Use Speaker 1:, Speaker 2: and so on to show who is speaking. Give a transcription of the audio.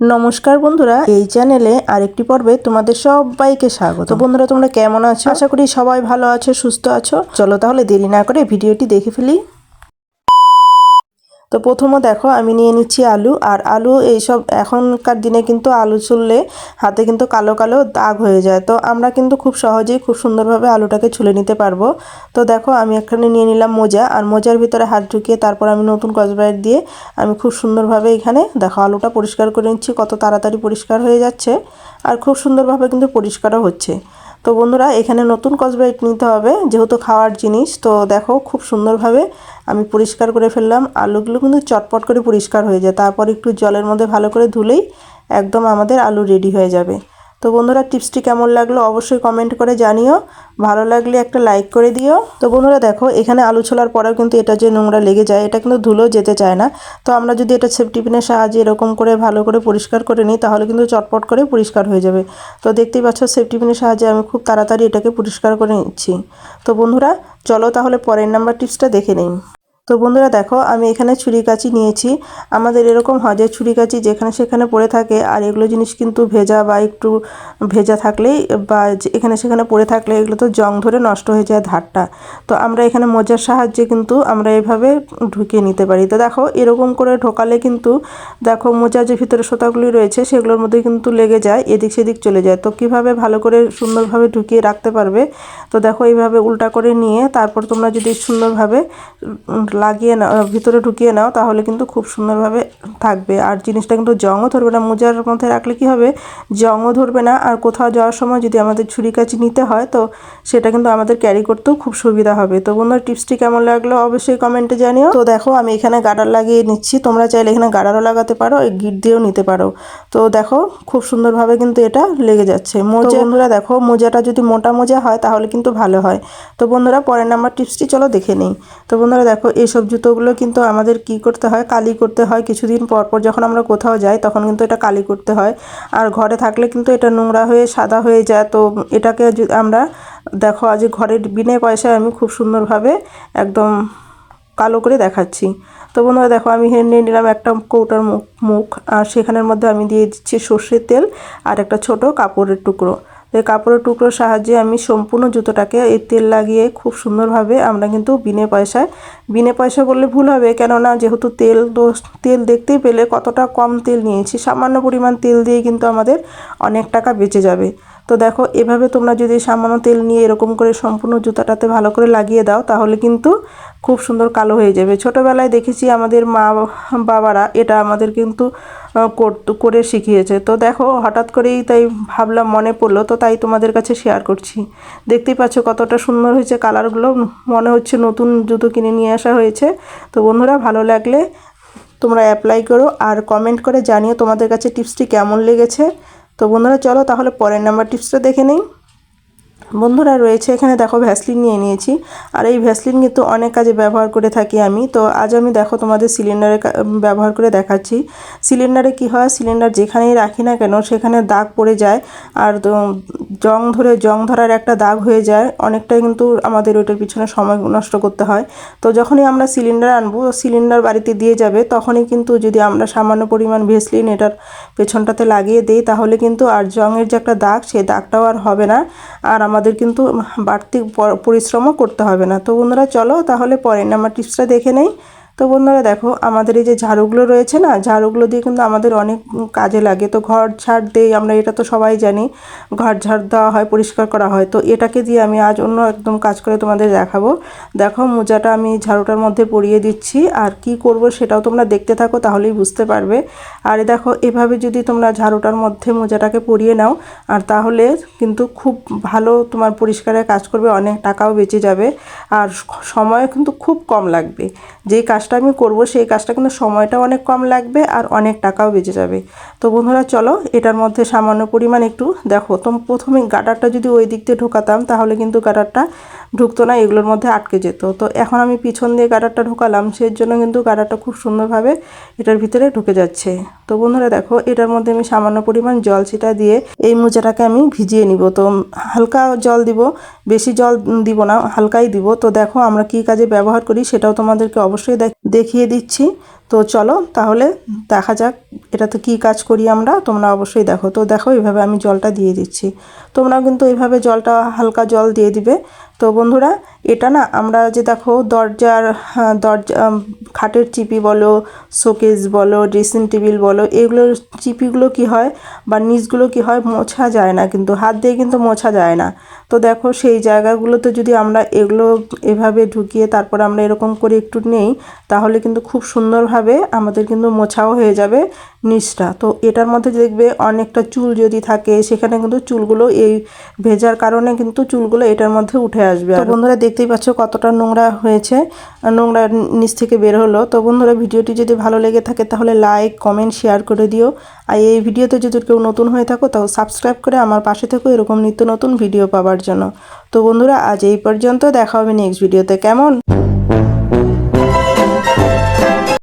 Speaker 1: নমস্কার বন্ধুরা, এই চ্যানেলে আরেকটি পর্বে তোমাদের সবাইকে স্বাগত। বন্ধুরা, তোমরা কেমন আছো? আশা করি সবাই ভালো আছো, সুস্থ আছো। চলো তাহলে দেরি না করে ভিডিওটি দেখে ফেলি। তো প্রথমে দেখো আমি নিয়ে নিচ্ছি আলু, আর আলু এইসব এখনকার দিনে কিন্তু আলু ছুললে হাতে কিন্তু কালো কালো দাগ হয়ে যায়। তো আমরা কিন্তু খুব সহজেই খুব সুন্দরভাবে আলুটাকে ছুলে নিতে পারব। তো দেখো আমি এখানে নিয়ে নিলাম মোজা, আর মোজার ভিতরে হাত ঢুকিয়ে তারপর আমি নতুন কসব্রাইট দিয়ে আমি খুব সুন্দরভাবে এখানে দেখো আলুটা পরিষ্কার করে নিচ্ছি, কত তাড়াতাড়ি পরিষ্কার হয়ে যাচ্ছে, আর খুব সুন্দরভাবে কিন্তু পরিষ্কারও হচ্ছে। তো বন্ধুরা, এখানে নতুন কসবাইট নিতে হবে, যেহেতু খাওয়ার জিনিস, তো দেখো খুব সুন্দরভাবে আমি পরিষ্কার করে ফেললাম, আলুগুলো কিন্তু চটপট করে পরিষ্কার হয়ে যায়, তারপর একটু জলের মধ্যে ভালো করে ধুলেই একদম আমাদের আলু রেডি হয়ে যাবে। তো বন্ধুরা, টিপসটি কেমন লাগল অবশ্যই কমেন্ট করে জানিও। ভালো লাগলে একটা লাইক করে দিও। তো বন্ধুরা, দেখো, এখানে আলু ছোলার পরেও কিন্তু এটা যে নোংরা লেগে যায়, এটা কিন্তু ধুলো যেতে চায় না। তো আমরা যদি এটা সেফটি পিনের সাহায্যে এরকম করে ভালো করে পরিষ্কার করে নিই, তাহলে কিন্তু চটপট করে পরিষ্কার হয়ে যাবে। তো দেখতেই পাচ্ছ সেফটি পিনের সাহায্যে আমি খুব তাড়াতাড়ি এটাকে পরিষ্কার করে নিচ্ছি। তো বন্ধুরা, চলো তাহলে পরের নাম্বার টিপসটা দেখে নিই। তো বন্ধুরা দেখো, আমি এখানে ছুরি কাচি নিয়েছি। আমাদের এরকম হয় যে ছুরি কাচি যেখানে সেখানে পড়ে থাকে, আর এগুলো জিনিস কিন্তু ভেজা বা একটু ভেজা থাকলেই বা এখানে সেখানে পড়ে থাকলে এগুলো তো জং ধরে নষ্ট হয়ে যায় ধারটা। তো আমরা এখানে মোজার সাহায্যে কিন্তু আমরা এভাবে ঢুকিয়ে নিতে পারি। তো দেখো, এরকম করে ঢোকালে কিন্তু দেখো মোজার যে ভিতরে সোতাগুলি রয়েছে, সেগুলোর মধ্যে কিন্তু লেগে যায়, এদিক সেদিক চলে যায়। তো কীভাবে ভালো করে সুন্দরভাবে ঢুকিয়ে রাখতে পারবে? তো দেখো, এইভাবে উল্টা করে নিয়ে তারপর তোমরা যদি সুন্দরভাবে লাগিয়ে নাও ভিতরে ঢুকিয়ে নাও তাহলে কিন্তু খুব সুন্দরভাবে থাকবে। আর জিনিসটা কিন্তু জংও ধরবে না মোজার মধ্যে রাখলে কি হবে? জংও ধরবে না আর কোথাও যাওয়ার সময় যদি আমাদের ছুরি কাচি নিতে হয় তো সেটা কিন্তু আমাদের ক্যারি করতেও খুব সুবিধা হবে। তো বন্ধুরা টিপসটি কেমন লাগল অবশ্যই কমেন্টে জানিও। তো দেখো আমি এখানে গাডার লাগিয়ে নিচ্ছি। তোমরা চাইলে এখানে গাডারও লাগাতে পারো এই গিট দিয়েও নিতে পারো। তো দেখো খুব সুন্দরভাবে কিন্তু এটা লেগে যাচ্ছে। মোজা বন্ধুরা দেখো মোজাটা যদি মোটা মোজা হয় তাহলে কিন্তু ভালো হয়। তো বন্ধুরা পরের নাম্বার টিপসটি চলো দেখে নিই। তো বন্ধুরা দেখো এইসব জুতোগুলো কিন্তু আমাদের কি করতে হয়? কালি করতে হয় কিছুদিন পর পর। যখন আমরা কোথাও যাই, তখন কিন্তু এটা কালি করতে হয়। আর ঘরে থাকলে কিন্তু এটা নোংরা হয়ে, সাদা হয়ে যায়। তো এটাকে আমরা, দেখো আজ ঘরের বিনে পয়সায় আমি খুব সুন্দরভাবে একদম কালো করে দেখাচ্ছি। তো বন্ধুরা দেখো, আমি নিয়ে নিলাম একটা কৌটার মুখ মুখ। আর সেখানের মধ্যে আমি দিয়ে দিচ্ছি সর্ষের তেল আর একটা ছোট কাপড়ের টুকরো। কাপড়ের টুকরোর সাহায্যে আমি সম্পূর্ণ জুতোটাকে এই তেল লাগিয়ে খুব সুন্দরভাবে আমরা কিন্তু বিনে পয়সায়, বিনে পয়সা বললে ভুল হবে। কেননা যেহেতু তেল তো তেল দেখতেই পেলে কতটা কম তেল নিয়েছি, সামান্য পরিমাণ তেল দিয়ে কিন্তু আমাদের অনেক টাকা বেঁচে যাবে। তো দেখো, এভাবে তোমরা যদি সামান্য তেল নিয়ে এরকম করে সম্পূর্ণ জুতাটাতে ভালো করে লাগিয়ে দাও, তাহলে কিন্তু খুব সুন্দর কালো হয়ে যাবে। ছোটোবেলায় দেখেছি আমাদের মা বাবারা এটা আমাদের কিন্তু করে শিখিয়েছে। তো দেখো, হঠাৎ করেই তাই ভাবলাম, মনে পড়ল, তো তাই তোমাদের কাছে শেয়ার করছি। দেখতেই পাচ্ছ কতটা সুন্দর হয়েছে কালারগুলো মনে হচ্ছে নতুন জুতো কিনে নিয়ে আসা হয়েছে। তো বন্ধুরা, ভালো লাগলে তোমরা অ্যাপ্লাই করো আর কমেন্ট করে জানিও তোমাদের কাছে টিপসটি কেমন লেগেছে। তো বন্ধুরা, চলো তাহলে পরের নাম্বার টিপসটা দেখে নিই। বন্ধুরা রয়েছে, এখানে দেখো ভ্যাসলিন নিয়ে নিয়েছি। আর এই ভ্যাসলিন কিন্তু অনেক কাজে ব্যবহার করে থাকি আমি। তো আজ আমি দেখো তোমাদের সিলিন্ডারে ব্যবহার করে দেখাচ্ছি। সিলিন্ডারে কি হয়? সিলিন্ডার যেখানেই রাখি না কেন, সেখানে দাগ পড়ে যায়। আর জং ধরে জং ধরার একটা দাগ হয়ে যায়, অনেকটাই কিন্তু আমাদের ওইটার পিছনে সময় নষ্ট করতে হয়। তো যখনই আমরা সিলিন্ডার আনব সিলিন্ডার বাড়িতে দিয়ে যাবে, তখনই কিন্তু যদি আমরা সামান্য পরিমাণ ভেসলিন এটার পেছনটাতে লাগিয়ে দিই, তাহলে কিন্তু আর জংয়ের যে একটা দাগ সেই দাগটাও আর হবে না। আর আমাদের কিন্তু বাড়তি পরিশ্রমও করতে হবে না। তো বন্ধুরা, চলো তাহলে পরের নাম্বার টিপসটা দেখে নেই। তো বন্ধুরা দেখো, আমাদের এই যে ঝাড়ুগুলো রয়েছে না, ঝাড়ুগুলো দিয়ে কিন্তু আমাদের অনেক কাজে লাগে। তো ঘর ঝাড় দেই, আমরা এটা তো সবাই জানি, ঘর ঝাড় দেওয়া হয়, পরিষ্কার করা হয়। তো এটাকে দিয়ে আমি আজ অন্য একদম কাজ করে তোমাদের দেখাবো। দেখো, মোজাটা আমি ঝাড়ুটার মধ্যে পরিয়ে দিচ্ছি, আর কি করব সেটাও তোমরা দেখতে থাকো, তাহলেই বুঝতে পারবে। আর দেখো, এভাবে যদি তোমরা ঝাড়ুটার মধ্যে মোজাটাকে পরিয়ে নাও, আর তাহলে কিন্তু খুব ভালো তোমার পরিষ্কারের কাজ করবে, অনেক টাকাও বেঁচে যাবে, আর সময় কিন্তু খুব কম লাগবে। যেই কাজ কাজটা আমি করব, সেই কাজটা কিন্তু সময়টা অনেক কম লাগবে আর অনেক টাকাও বেঁচে যাবে। তো বন্ধুরা চলো, এটার মধ্যে সামান্য পরিমাণ একটু দেখো। তো প্রথমে গাটারটা যদি ওই দিক দিয়ে ঢোকাতাম, তাহলে কিন্তু গাডারটা ঢুকতো না, এগুলোর মধ্যে আটকে যেত। তো এখন আমি পিছন দিয়ে গাডারটা ঢোকালাম সেই জন্য কিন্তু গাডারটা খুব সুন্দরভাবে এটার ভিতরে ঢুকে যাচ্ছে। তো বন্ধুরা দেখো, এটার মধ্যে আমি সামান্য পরিমাণ জল ছিটা দিয়ে এই মোজাটাকে আমি ভিজিয়ে নিব। তো হালকা জল দিব, বেশি জল দিব না, হালকাই দিব। তো দেখো আমরা কি কাজে ব্যবহার করি, সেটাও তোমাদেরকে অবশ্যই দেখিয়ে দিচ্ছি। তো চলো তাহলে দেখা যাক এটাতে কী কাজ করি আমরা, তোমরা অবশ্যই দেখো। তো দেখো এইভাবে আমি জলটা দিয়ে দিচ্ছি। তোমরাও কিন্তু এইভাবে জলটা হালকা জল দিয়ে দিবে। তো বন্ধুরা এটা না আমরা যে দেখো দরজার হ্যাঁ, দরজা খাটের চিপি বলো শোকেস বলো ড্রেসিং টেবিল বলো এগুলোর চিপিগুলো কি হয় বা নিচগুলো কি হয় মোছা যায় না কিন্তু হাত দিয়ে কিন্তু মোছা যায় না। তো দেখো সেই জায়গাগুলোতে যদি আমরা এগুলো এভাবে ঢুকিয়ে তারপর আমরা এরকম করে একটু নেই তাহলে কিন্তু খুব সুন্দরভাবে আমাদের কিন্তু মোছাও হয়ে যাবে। নিচটা। তো এটার মধ্যে দেখবে অনেকটা চুল যদি থাকে সেখানে কিন্তু চুলগুলো এই ভেজার কারণে কিন্তু চুলগুলো এটার মধ্যে উঠে আসবে। আর বন্ধুরা দেখতেই পাচ্ছ কতটা নোংরা হয়েছে নোংরা নিচ থেকে বের হলো। তো বন্ধুরা ভিডিওটি যদি ভালো লেগে থাকে তাহলে লাইক কমেন্ট শেয়ার করে দিও। আর এই ভিডিওতে যদি কেউ নতুন হয়ে থাকো তাও সাবস্ক্রাইব করে আমার পাশে থেকো এরকম নিত্য নতুন ভিডিও পাওয়ার জন্য। তো বন্ধুরা আজ এই পর্যন্ত দেখা হবে নেক্সট ভিডিওতে কেমন?